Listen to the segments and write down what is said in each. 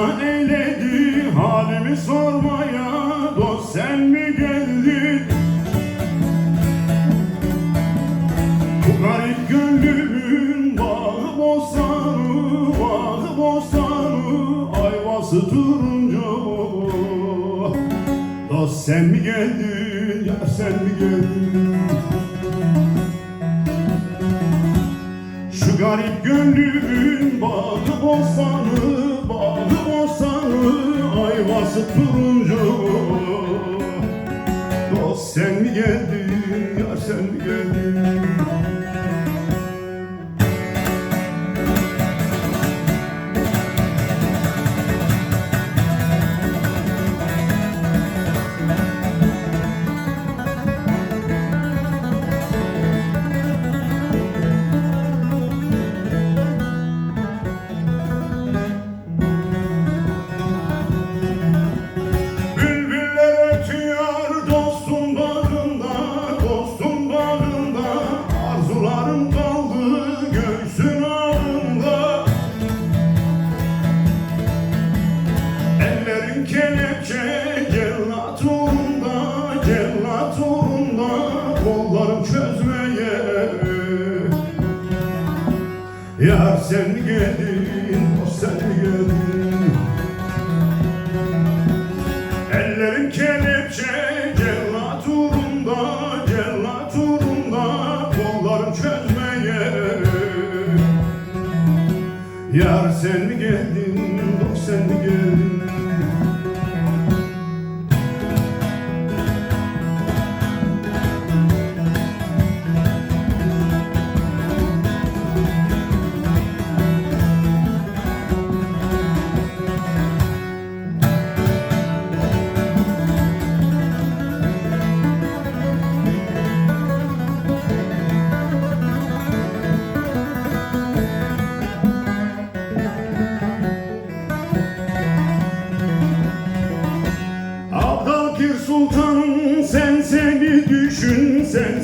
Nazan halimi sormaya Dost sen mi geldin? Bu garip gönlümün bağı bostanı Bağı bostanı ayvası turuncu Dost sen mi geldin? Ya sen mi geldin? Şu garip gönlümün bağı bostanı Ayvası turuncu. Dost sen mi geldin ya sen mi geldin kelepçe cellat uğrunda, cellat uğrunda Kollarım çözmeye. Yar sen geldin, o sen geldin. Ellerim kelepçe cellat uğrunda cellat uğrunda kollarım çözmeye. Yar sen geldin dost sen geldin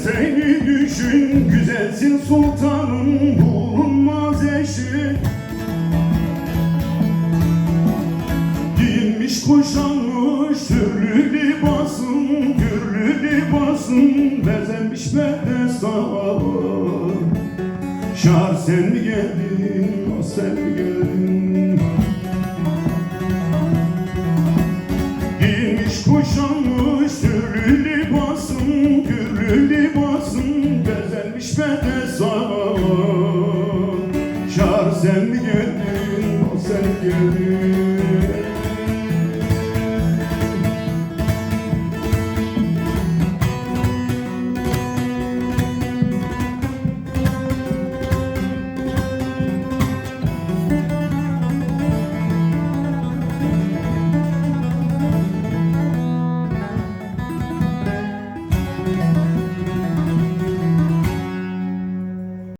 seni düşün Güzelsin sultanım bulunmaz eşi. Giyinmiş kuşanmış türlü libasın Gürlü libasın bezenmiş bedestan Şar sen mi geldin, o sen mi geldin Giyinmiş kuşanmış